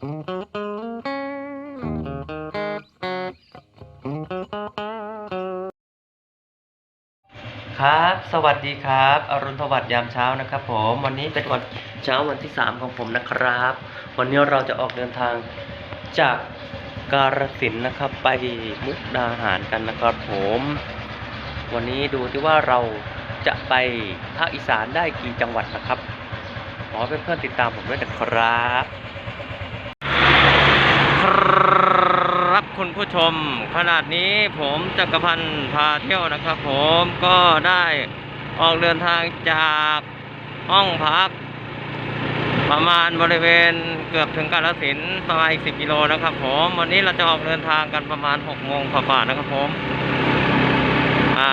ครับ สวัสดีครับ อรุณสวัสดิ์ยามเช้านะครับผม วันนี้เป็นวันเช้าวันที่ 3 ของผมนะครับ วันนี้เราจะออกเดินทางจากการสินนะครับ ไปมุกดาหารกันนะครับผม วันนี้ดูที่ว่าเราจะไปภาคอีสานได้กี่จังหวัดนะครับขอเพื่อนๆติดตามผมด้วยนะครับ ครับคุณผู้ชม ขนาดนี้ผมจักรพันธ์พาเที่ยวนะครับ ผมก็ได้ออกเดินทางจากห้องพัก ประมาณบริเวณเกือบถึงกาฬสินประมาณอีก10กิโลนะครับ ผมวันนี้เราจะออกเดินทางกันประมาณ6โมงกว่าๆนะครับผมอ่า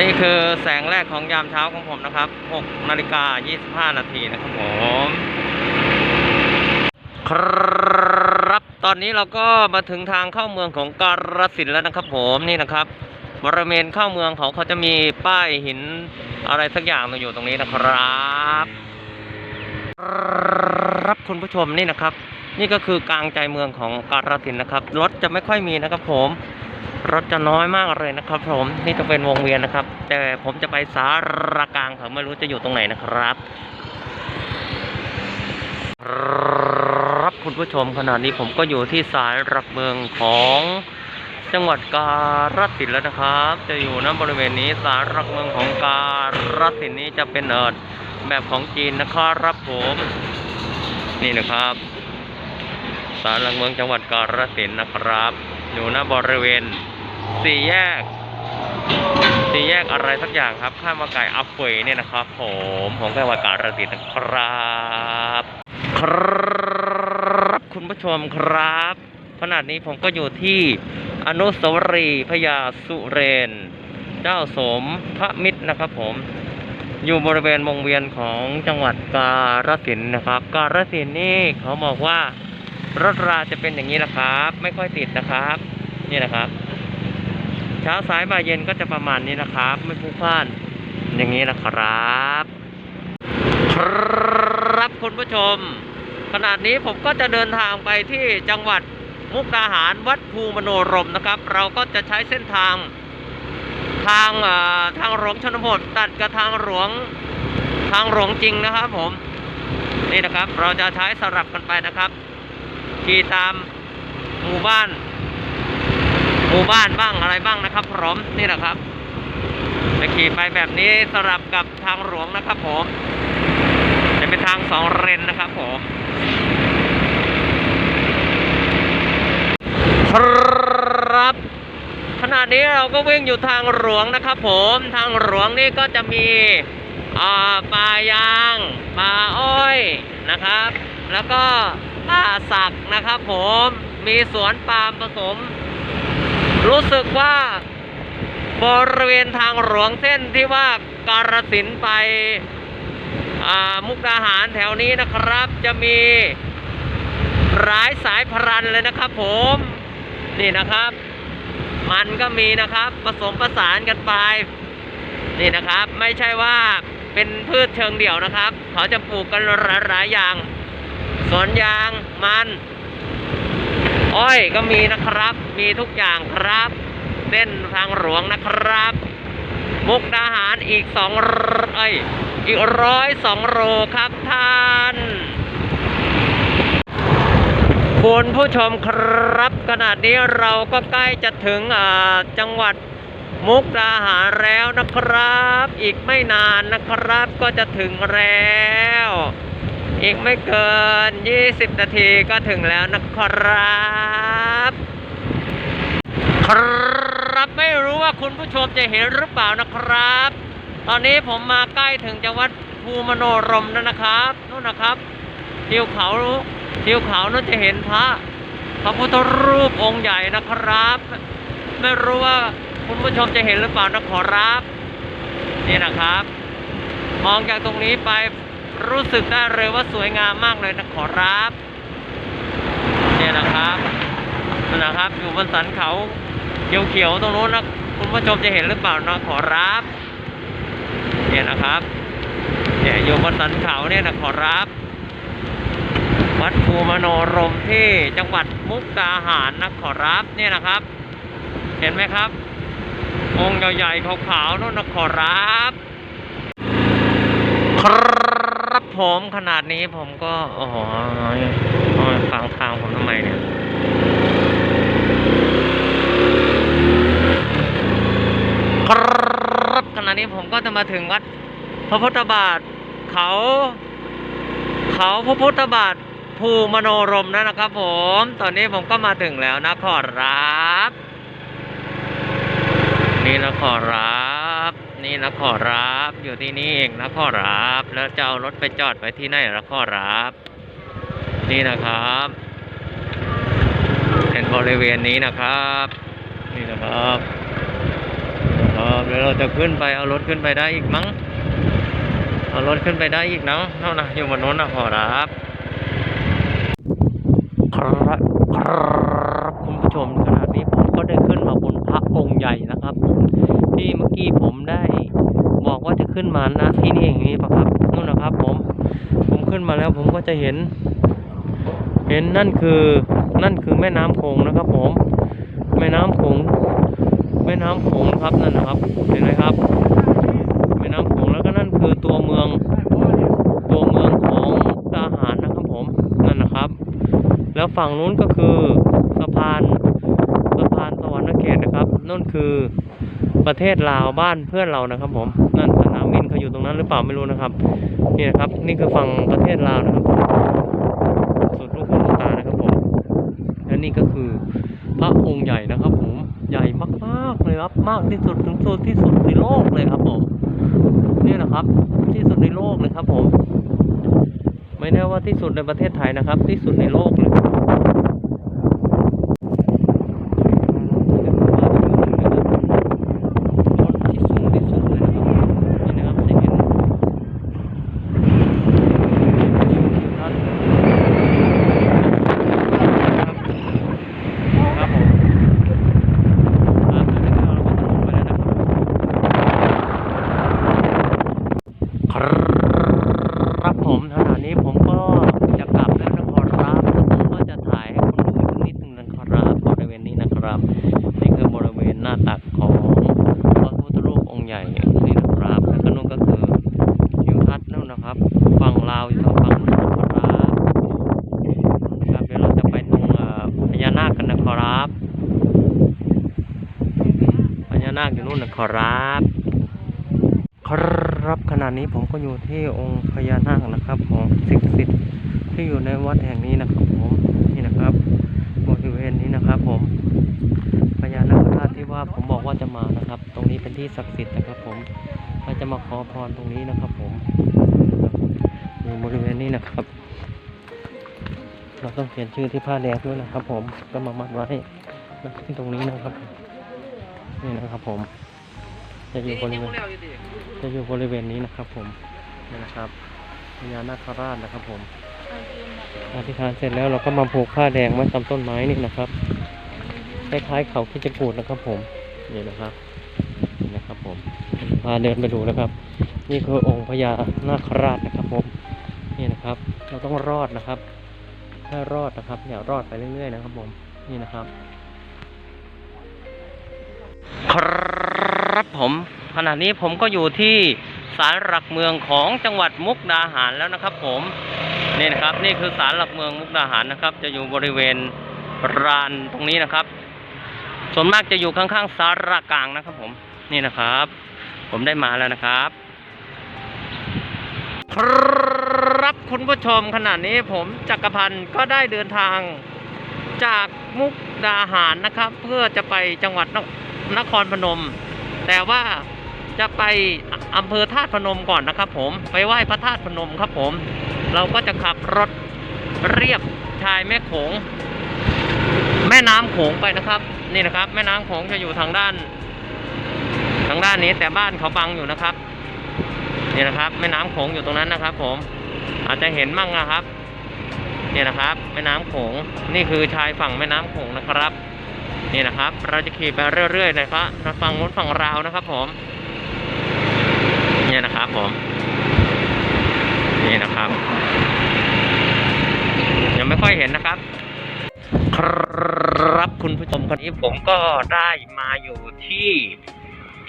นี่คือแสงแรกของยามเช้าของผมนะครับ 6 นาฬิกา 25 นาทีนะครับผม ครับตอนนี้เราก็มาถึงทางเข้าเมืองของกาฬสินแล้วนะครับ ผมนี่นะครับ บริเวณเข้าเมืองเขาเขาจะมีป้ายหินอะไรสักอย่างอยู่ตรงนี้นะครับรับคุณผู้ชมนี่นะครับ นี่ก็คือกลางใจเมืองของกาฬสินนะครับรถจะไม่ค่อยมีนะครับ ผมรถจะน้อยมากเลยนะครับ ผมนี่จะเป็นวงเวียนนะครับ แต่ผมจะไปสารกลางเขาไม่รู้จะอยู่ตรงไหนนะครับ ครับคุณผู้ชมขณะนี้ผมก็อยู่ที่สายหลักเมืองของจังหวัดกาฬสินธุ์แล้วนะครับ จะอยู่ณบริเวณนี้สายหลักเมืองของกาฬสินธุ์นี้จะเป็นเอิดแบบของจีนนะครับผมนี่นะครับสารหลักเมืองจังหวัดกาฬสินธุ์นะครับ อยู่ณบริเวณสี่แยกสี่แยกอะไรสักอย่างครับ ข้ามมาไก่อัฟเฟยเนี่ยนะครับ ผมของจังหวัดกาฬสินธุ์นะครับ ครับ คุณผู้ชมครับขนาดนี้ผมก็อยู่ที่อนุสาวรีย์พญาสุเรน เจ้าสมพระมิตรนะครับผมอยู่บริเวณวงเวียนของจังหวัดกาฬสินธุ์นะครับ กาฬสินธุ์นี่เขาบอกว่ารถราจะเป็นอย่างนี้นะครับ ไม่ค่อยติดนะครับ นี่นะครับ เช้าสายบ่ายเย็นก็จะประมาณนี้นะครับ ไม่พลุกพล่านอย่างนี้นะครับ ครับคุณผู้ชม ขนาดนี้ผมก็จะเดินทางไปที่จังหวัดมุกดาหารวัดภูมโนรมนะครับ เราก็จะใช้เส้นทางทางทางหลวงชนบทตัดกับทางหลวงทางหลวงจริงนะครับผมนี่นะครับเราจะใช้สลับกันไปนะครับขี่ตามหมู่บ้าน หมู่บ้านบ้างอะไรบ้างนะครับผมนี่นะครับจะขี่ไปแบบนี้สลับกับทางหลวงนะครับผม เป็นทางสองเลนนะครับผมครับขณะนี้เราก็วิ่งอยู่ทางหลวงนะครับผมทางหลวงนี่ก็จะมีป่ายางป่าอ้อยนะครับ แล้วก็ป่าสักนะครับผมมีสวนปาล์มผสม รู้สึกว่าบริเวณทางหลวงเส้นที่ว่าการสินธุ์ไป มุกดาหารแถวนี้นะครับ จะมีหลายสายพรันเลยนะครับ ผมนี่นะครับ มันก็มีนะครับผสมผสานกันไปนี่นะครับ ไม่ใช่ว่าเป็นพืชเชิงเดี่ยวนะครับ เขาจะปลูกกันหลายๆอย่างสวนยางมันอ้อยก็มีนะครับ มีทุกอย่างครับเส้นทางหลวงนะครับ มุกดาหารอีกสองเอ้ย อีกร้อยสองโลครับท่านคุณผู้ชมครับ ขนาดนี้เราก็ใกล้จะถึงจังหวัดมุกดาหารแล้วนะครับ อีกไม่นานนะครับก็จะถึงแล้ว อีกไม่เกิน 20 นาทีก็ถึงแล้วนะครับครับไม่รู้ว่าคุณผู้ชมจะเห็นหรือเปล่านะครับ ตอนนี้ผมมาใกล้ถึงจังหวัดภูมโนรมแล้วนะครับนู่นนะครับทิวเขาทิวเขานั่นจะเห็นพระพระพุทธรูปองค์ใหญ่นะครับ ไม่รู้ว่าคุณผู้ชมจะเห็นหรือเปล่านะขอรับนี่นะครับ มองจากตรงนี้ไปรู้สึกได้เลยว่าสวยงามมากเลยนะขอรับนี่นะครับนั่นนะครับ อยู่บนสันเขาเขียวๆตรงนู้นนะคุณผู้ชมจะเห็นหรือเปล่านะขอรับ เนี่ยนะครับเนี่ยอยู่บนสันเขาเนี่ยนะขอรับ วัดภูมโนรมที่จังหวัดมุกดาหารนะขอรับเนี่ยนะครับ เห็นไหมครับ องค์ใหญ่ๆขาวๆนู่นนะขอรับครับผมขนาดนี้ผมก็โอ้โหฟังทางผมทำไมเนี่ยครับ ขณะนี้ผมก็จะมาถึงวัดพระพุทธบาทเขา เขาพระพุทธบาทภูมโนรมแล้วนะครับ ผม ตอนนี้ผมก็มาถึงแล้วนะขอรับ นี่นะขอรับ นี่นะขอรับ อยู่ที่นี่เองนะขอรับ แล้วจะเอารถไปจอดไว้ที่ไหนนะขอรับ นี่นะครับเป็นบริเวณนี้นะครับ นี่นะครับ เดี๋ยวเราจะขึ้นไปเอารถขึ้นไปได้อีกมั้ง เอารถขึ้นไปได้อีกเนาะเท่านะอยู่บนโน้นนะขอรับครับครับคุณผู้ชมขณะนี้ผมก็ได้ขึ้นมาบนพระองค์ใหญ่นะครับ ที่เมื่อกี้ผมได้บอกว่าจะขึ้นมานะที่นี่อย่างนี้ปะครับนู่นนะครับ ผม ผมขึ้นมาแล้วผมก็จะเห็น เห็นนั่นคือนั่นคือแม่น้ำโขงนะครับ ผม แม่น้ำโขง แม่น้ำโขงนะครับนั่นนะครับ เห็นไหมครับ แม่น้ำโขงแล้วก็นั่นคือตัวเมืองตัวเมืองของมุกดาหารนะครับผมนั่นนะครับ แล้วฝั่งนู้นก็คือสะพานสะพานสวรรณเขตนะครับนั่นคือประเทศลาวบ้านเพื่อนเรานะครับ ผมนั่นสนามบินเขาอยู่ตรงนั้นหรือเปล่าไม่รู้นะครับนี่นะครับ นี่คือฝั่งประเทศลาวนะครับผมสุดลูกหูลูกตานะครับผมและนี่ก็คือพระองค์ใหญ่นะครับ ผมใหญ่มากๆ เลยครับ มากที่สุดถึงสุดที่สุดในโลกเลยครับผมนี่นะครับ ที่สุดในโลกเลยครับผม ไม่แน่ว่าที่สุดในประเทศไทยนะครับ ที่สุดในโลกเลยที่สูงที่สุดเลยนะครับนี่นะครับจะเห็นท่านครับผมอ่าเดี๋ยวเราก็จะลงไปแล้วนะครับ ครับผมขณะนี้ผมก็จะกลับแล้วนะครับแล้วผมก็จะถ่ายให้คุณดูนิดนึงนะครับบริเวณนี้นะครับ นี่คือบริเวณหน้าตักของพระพุทธรูปองค์ใหญ่นี่นะครับ แล้วก็นู่นก็คือทิวทัศน์นู่นนะครับฝั่งลาวอยู่ทางฝั่งนู้นนะครับครับเดี๋ยวเราจะไปตรงพญานาคกันนะครับพญานาคอยู่นู่นนะครับ ครับขณะนี้ผมก็อยู่ที่องค์พญานาคนะครับของศักดิ์สิทธิ์ ที่อยู่ในวัดแห่งนี้นะครับผมนี่นะครับบริเวณนี้นะครับ ผมพญานาคราชที่ว่าผมบอกว่าจะมานะครับ ตรงนี้เป็นที่ศักดิ์สิทธิ์นะครับ ผมเราจะมาขอพรตรงนี้นะครับ ผมอยู่บริเวณนี้นะครับ เราต้องเขียนชื่อที่ผ้าแดงด้วยนะครับ ผมก็มามัดไว้ที่ตรงนี้นะครับ นี่นะครับ ผม จะอยู่บริเวณจะอยู่บริเวณนี้นะครับ ผมนี่นะครับพญานาคราชนะครับ ผม อธิษฐานเสร็จแล้วเราก็มาผูกผ้าแดงไว้ตามต้นไม้นี่นะครับคล้ายๆเขาคิจะกูดนะครับ ผมนี่นะครับนี่นะครับผมพาเดินไปดูนะครับ นี่คือองค์พญานาคราชนะครับผมนี่นะครับ เราต้องรอดนะครับ ถ้ารอดนะครับอย่ารอดไปเรื่อยๆนะครับ ผมนี่นะครับครับผม ขณะนี้ผมก็อยู่ที่ศาลหลักเมืองของจังหวัดมุกดาหารแล้วนะครับ ผม นี่นะครับนี่คือศาลหลักเมืองมุกดาหารนะครับ จะอยู่บริเวณลานตรงนี้นะครับ ส่วนมากจะอยู่ข้างๆศาลากลางนะครับ ผมนี่นะครับ ผมได้มาแล้วนะครับครับคุณผู้ชมขณะนี้ผมจักรพันธ์ก็ได้เดินทางจากมุกดาหารนะครับ เพื่อจะไปจังหวัดนนครพนม แต่ว่าจะไปอำเภอธาตุพนมก่อนนะครับ ผมไปไหว้พระธาตุพนมครับผม เราก็จะขับรถเรียบชายแม่โขง แม่น้ำโขงไปนะครับ นี่นะครับ แม่น้ำโขงจะอยู่ทางด้าน ทางด้านนี้แต่บ้านเขาบังอยู่นะครับนี่นะครับ แม่น้ำโขงอยู่ตรงนั้นนะครับ ผม อาจจะเห็นมั่งนะครับนี่นะครับ แม่น้ำโขงนี่คือชายฝั่งแม่น้ำโขงนะครับนี่นะครับ เราจะขี่ไปเรื่อยๆนะครับฝั่งนู้นฝั่งราวนะครับ ผมนี่นะครับผมนี่นะครับังไม่ค่อยเห็นนะครับ ครับคุณผู้ชมคนนี้ผมก็ได้มาอยู่ที่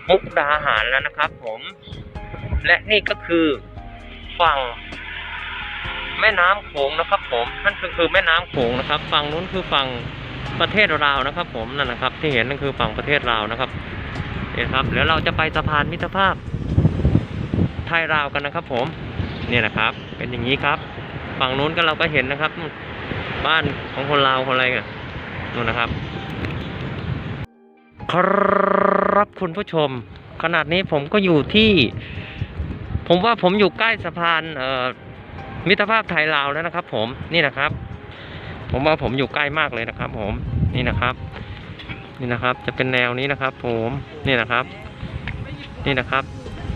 มุกดาหารแล้วนะครับ ผม และนี่ก็คือฝั่งแม่น้ำโขงนะครับ ผมนั่นคือคือแม่น้ำโขงนะครับ ฝั่งนู้นคือฝั่งประเทศลาวนะครับ ผมนั่นนะครับ ที่เห็นนั่นคือฝั่งประเทศลาวนะครับเนี่ยครับเดี๋ยวเราจะไปสะพานมิตรภาพไทยลาวกันนะครับ ผมนี่นะครับ เป็นอย่างนี้ครับ ฝั่งนู้นก็เราก็เห็นนะครับ บ้านของคนลาวคนอะไรกันนู่นนะครับ ครับคุณผู้ชม ขนาดนี้ผมก็อยู่ที่ ผมว่าผมอยู่ใกล้สะพานเอ่อมิตรภาพไทยลาวแล้วนะครับ ผมนี่นะครับ ผมว่าผมอยู่ใกล้มากเลยนะครับ ผมนี่นะครับ นี่นะครับ จะเป็นแนวนี้นะครับ ผมนี่นะครับ นี่นะครับ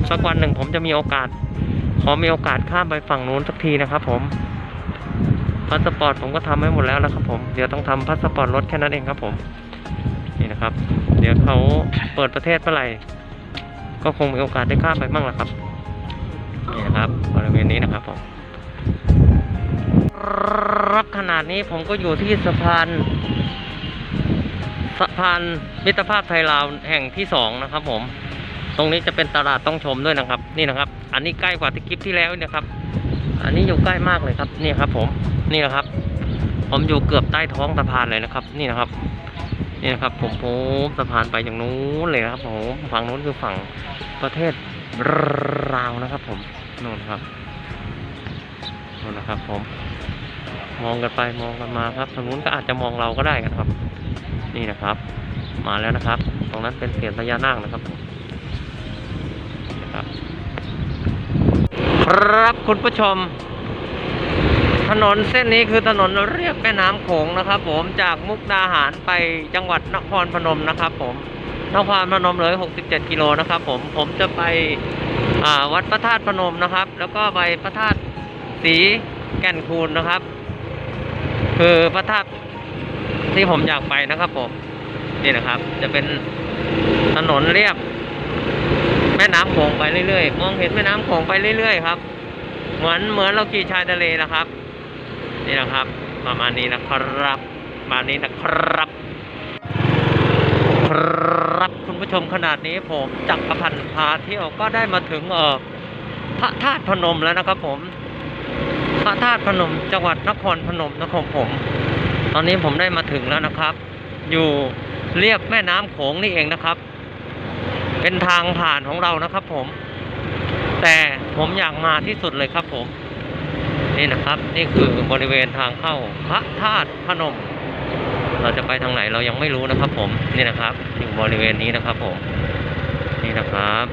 สักวันหนึ่งผมจะมีโอกาสขอมีโอกาสข้ามไปฝั่งนู้นสักทีนะครับ ผม พาสปอร์ตผมก็ทำให้หมดแล้วนะครับผมเดี๋ยวต้องทำพาสปอร์ตรถแค่นั้นเองครับผมนี่นะครับ เดี๋ยวเขาเปิดประเทศเมื่อไหร่ก็คงมีโอกาสได้ข้ามไปบ้างแหละครับนี่นะครับบริเวณนี้นะครับผมรับขนาดนี้ผมก็อยู่ที่สะพานสะพานมิตรภาพไทยลาวแห่งที่สองนะครับ ผม ตรงนี้จะเป็นตลาดต้องชมด้วยนะครับ นี่นะครับ อันนี้ใกล้กว่าที่คลิปที่แล้วนะครับ อันนี้อยู่ใกล้มากเลยครับนี่ครับ ผมนี่นะครับ ผมอยู่เกือบใต้ท้องสะพานเลยนะครับ นี่นะครับ นี่นะครับ ผมผมสะพานไปอย่างนู้นเลยนะครับผมฝั่งนู้นคือฝั่งประเทศลาวนะครับ ผมนู่นครับนู่นนะครับ ผม มองกันไปมองกันมาครับทางนู้นก็อาจจะมองเราก็ได้กันครับ นี่นะครับ มาแล้วนะครับ ตรงนั้นเป็นเสียนพญานาคนะครับผมนะครับ ครับคุณผู้ชม ถนนเส้นนี้คือถนนเรียบแม่น้ำโขงนะครับผมจากมุกดาหารไปจังหวัดนครพนมนะครับผมนครพนมเลย 67 กิโลนะครับผมผมจะไปวัดพระธาตุพนมนะครับ แล้วก็ไปพระธาตุสีแก่นคูนนะครับ คือพระธาตุที่ผมอยากไปนะครับผมนี่นะครับ จะเป็นถนนเรียบ แม่น้ำโขงไปเรื่อยๆ มองเห็นแม่น้ำโขงไปเรื่อยๆครับ เหมือนเหมือนเราขี่ชายทะเลนะครับ นี่นะครับ ประมาณนี้นะครับประมาณนี้นะครับ ครับคุณผู้ชมขนาดนี้ผมจักรพันธ์พาเที่ยวก็ได้มาถึงเออพระธาตุพนมแล้วนะครับ ผม พระธาตุพนมจังหวัดนครพนมนะครับผม ตอนนี้ผมได้มาถึงแล้วนะครับ อยู่เรียบแม่น้ำโขงนี่เองนะครับ เป็นทางผ่านของเรานะครับผม แต่ผมอยากมาที่สุดเลยครับผม นี่นะครับ นี่คือบริเวณทางเข้าพระธาตุพนม เราจะไปทางไหนเรายังไม่รู้นะครับ ผมนี่นะครับ อยู่บริเวณนี้นะครับ ผม นี่นะครับ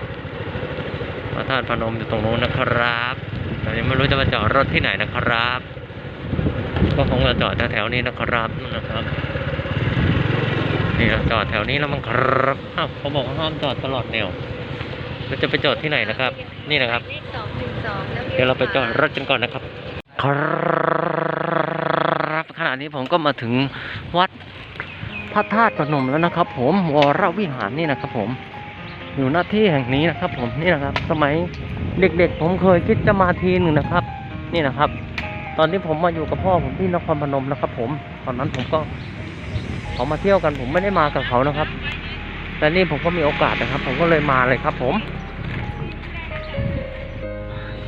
พระธาตุพนมอยู่ตรงนู้นนะครับแต่ยังไม่รู้จะมาจอดรถที่ไหนนะครับ ก็คงจะจอดแถวๆนี้นะครับนั่นะครับ นี่เราจอดแถวนี้แล้วมั้งครับอ้าวเขาบอกว่าห้ามจอดตลอดแนวเราจะไปจอดที่ไหนนะครับ นี่นะครับ เลขสองหนึ่งสองแล้วเดี๋ยวเราไปจอดรถกันก่อนนะครับ ครับขณะนี้ผมก็มาถึงวัดพระธาตุพนมแล้วนะครับ ผมวรวิหารนี่นะครับ ผม อยู่หน้าที่แห่งนี้นะครับ ผมนี่นะครับ สมัยเด็กๆ ผมเคยคิดจะมาทีหนึ่งนะครับ นี่นะครับ ตอนที่ผมมาอยู่กับพ่อผมที่นครพนมนะครับ ผมตอนนั้นผมก็ เขามาเที่ยวกันผมไม่ได้มากับเขานะครับ แต่นี่ผมก็มีโอกาสนะครับ ผมก็เลยมาเลยครับ ผม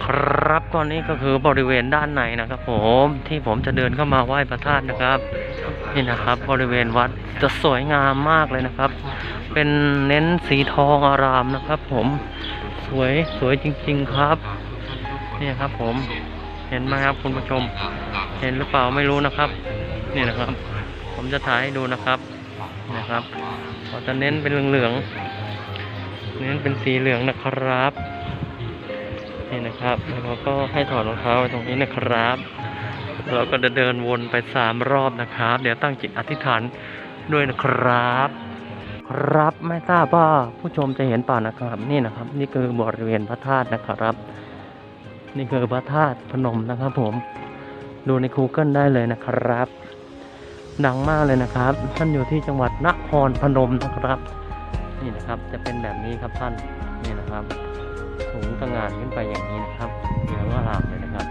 ครับตอนนี้ก็คือบริเวณด้านในนะครับ ผมที่ผมจะเดินเข้ามาไหว้พระธาตุนะครับ นี่นะครับ บริเวณวัดจะสวยงามมากเลยนะครับ เป็นเน้นสีทองอารามนะครับ ผมสวยสวยจริง ๆครับ นี่ครับผมเห็นไหมครับคุณผู้ชม เห็นหรือเปล่าไม่รู้นะครับ นี่นะครับ ผมจะถ่ายให้ดูนะครับนะครับเราจะเน้นเป็นเหลืองๆเน้นเป็นสีเหลืองนะครับนี่นะครับแล้วเราก็ให้ถอดรองเท้าไว้ตรงนี้นะครับ เราก็จะเดินวนไปสามรอบนะครับ เดี๋ยวตั้งจิตอธิษฐานด้วยนะครับ ครับไม่ทราบว่าผู้ชมจะเห็นป่านะครับ นี่นะครับ นี่คือบริเวณพระธาตุนะครับ นี่คือพระธาตุพนมนะครับ ผม ดูใน Google ได้เลยนะครับ ดังมากเลยนะครับ ท่านอยู่ที่จังหวัดนครพนมนะครับ นี่นะครับจะเป็นแบบนี้ครับท่านนี่นะครับ สูงต่างานขึ้นไปอย่างนี้นะครับเหลืองอลามเลยนะครับ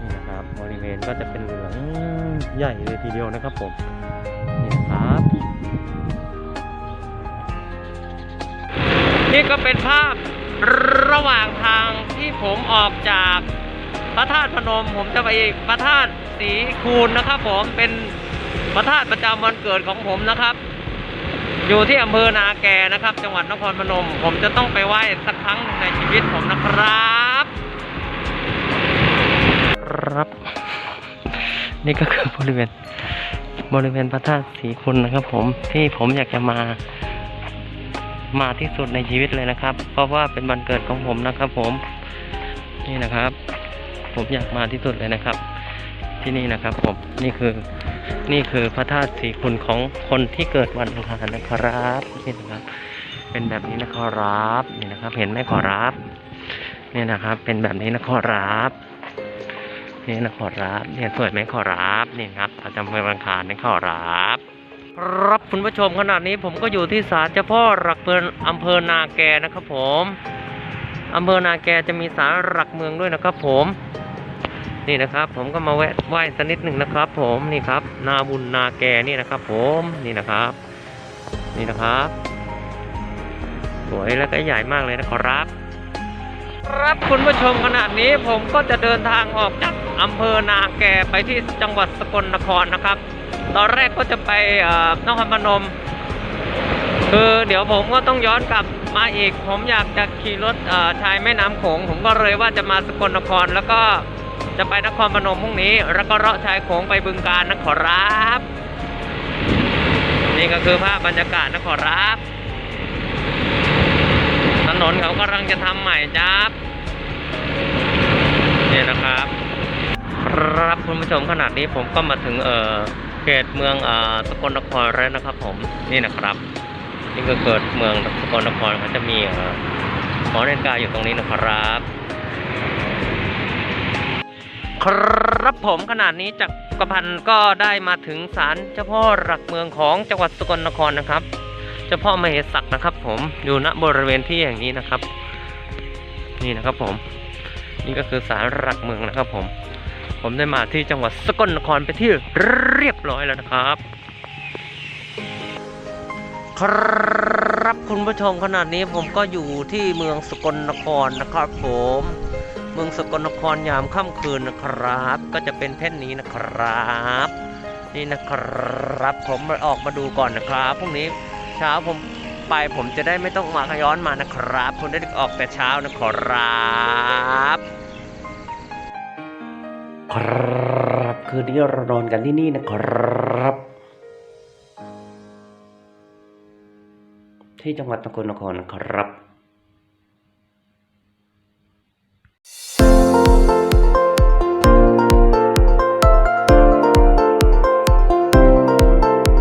นี่นะครับ บริเวณก็จะเป็นเหลืองใหญ่เลยทีเดียวนะครับผมนี่นะครับนี่ก็เป็นภาพระหว่างทางที่ผมออกจากพระธาตุพนม ผมจะไปพระธาตุสีคูณนะครับ ผมเป็น พระธาตุประจำวันเกิดของผมนะครับ อยู่ที่อำเภอนาแกนะครับ จังหวัดนครพนม ผมจะต้องไปไหว้สักครั้งในชีวิตผมนะครับครับ นี่ก็คือบริเวณบริเวณพระธาตุศรีคุณนะครับ ผมที่ผมอยากจะมามาที่สุดในชีวิตเลยนะครับ เพราะว่าเป็นวันเกิดของผมนะครับ ผม นี่นะครับ ผมอยากมาที่สุดเลยนะครับ ที่นี่นะครับ ผมนี่คือ นี่คือพระธาตุศรีคุณของคนที่เกิดวันอังคารนะครับนี่นะครับ เป็นแบบนี้นะครับนี่นะครับ เห็นไหมขอรับนี่นะครับ เป็นแบบนี้นะขอรับนี่นะขอรับเนี่ยสวยไหมขอรับนี่ครับประจำวันอังคารนะขอรับครับคุณผู้ชมขนาดนี้ผมก็อยู่ที่ศาลเจ้าพ่อหลักเมืองอำเภอนาแกนะครับผมอำเภอนาแกจะมีศาลหลักเมืองด้วยนะครับผม นี่นะครับ ผมก็มาแวะไหว้สักนิดหนึ่งนะครับ ผมนี่ครับ นาบุญนาแกนี่นะครับ ผมนี่นะครับ นี่นะครับ สวยและก็ใหญ่มากเลยนะครับ ครับคุณผู้ชมขนาดนี้ผมก็จะเดินทางออกจากอำเภอนาแกไปที่จังหวัดสกลนครนะครับ ตอนแรกก็จะไปอ่อนครพนมคือเดี๋ยวผมก็ต้องย้อนกลับมาอีก ผมอยากจะขี่รถอ่อชายแม่น้ำโขงผมก็เลยว่าจะมาสกลนครแล้วก็ จะไปนครพนมพรุ่งนี้ แล้วก็เลาะชายโขงไปบึงการนะขอรับ นี่ก็คือภาพบรรยากาศนะขอรับ ถนนเขากำลังจะทำใหม่จ้าบนี่นะครับครับคุณผู้ชมขนาดนี้ผมก็มาถึงเออเขตเมืองอสกลนครแล้วนะครับ ผมนี่นะครับ นี่ก็เกิดเมืองสกลนครเขาจะมีเอ่อหอนาฬิกาอยู่ตรงนี้นะครับ ครับผมขนาดนี้จากกระพันธ์ก็ได้มาถึงศาลเจ้าพ่อหลักเมืองของจังหวัดสกลนครนะครับ เจ้าพ่อมเหสักนะครับ ผมอยู่ณบริเวณที่อย่างนี้นะครับ นี่นะครับผม นี่ก็คือศาลหลักเมืองนะครับ ผม ผมได้มาที่จังหวัดสกลนครไปที่เรียบร้อยแล้วนะครับ ครับคุณผู้ชมขนาดนี้ผมก็อยู่ที่เมืองสกลนครนะครับ ผม เมืองสกลนครยามค่ำคืนนะครับ ก็จะเป็นเท่นนี้นะครับ นี่นะครับผมออกมาดูก่อนนะครับพรุ่งนี้เช้าผมไปผมจะได้ไม่ต้องมาขย้อนมานะครับคุณได้ออกแต่เช้านะครับครับคืนนี้เรานอนกันที่นี่นะครับ ที่จังหวัดสกลนครนะครับ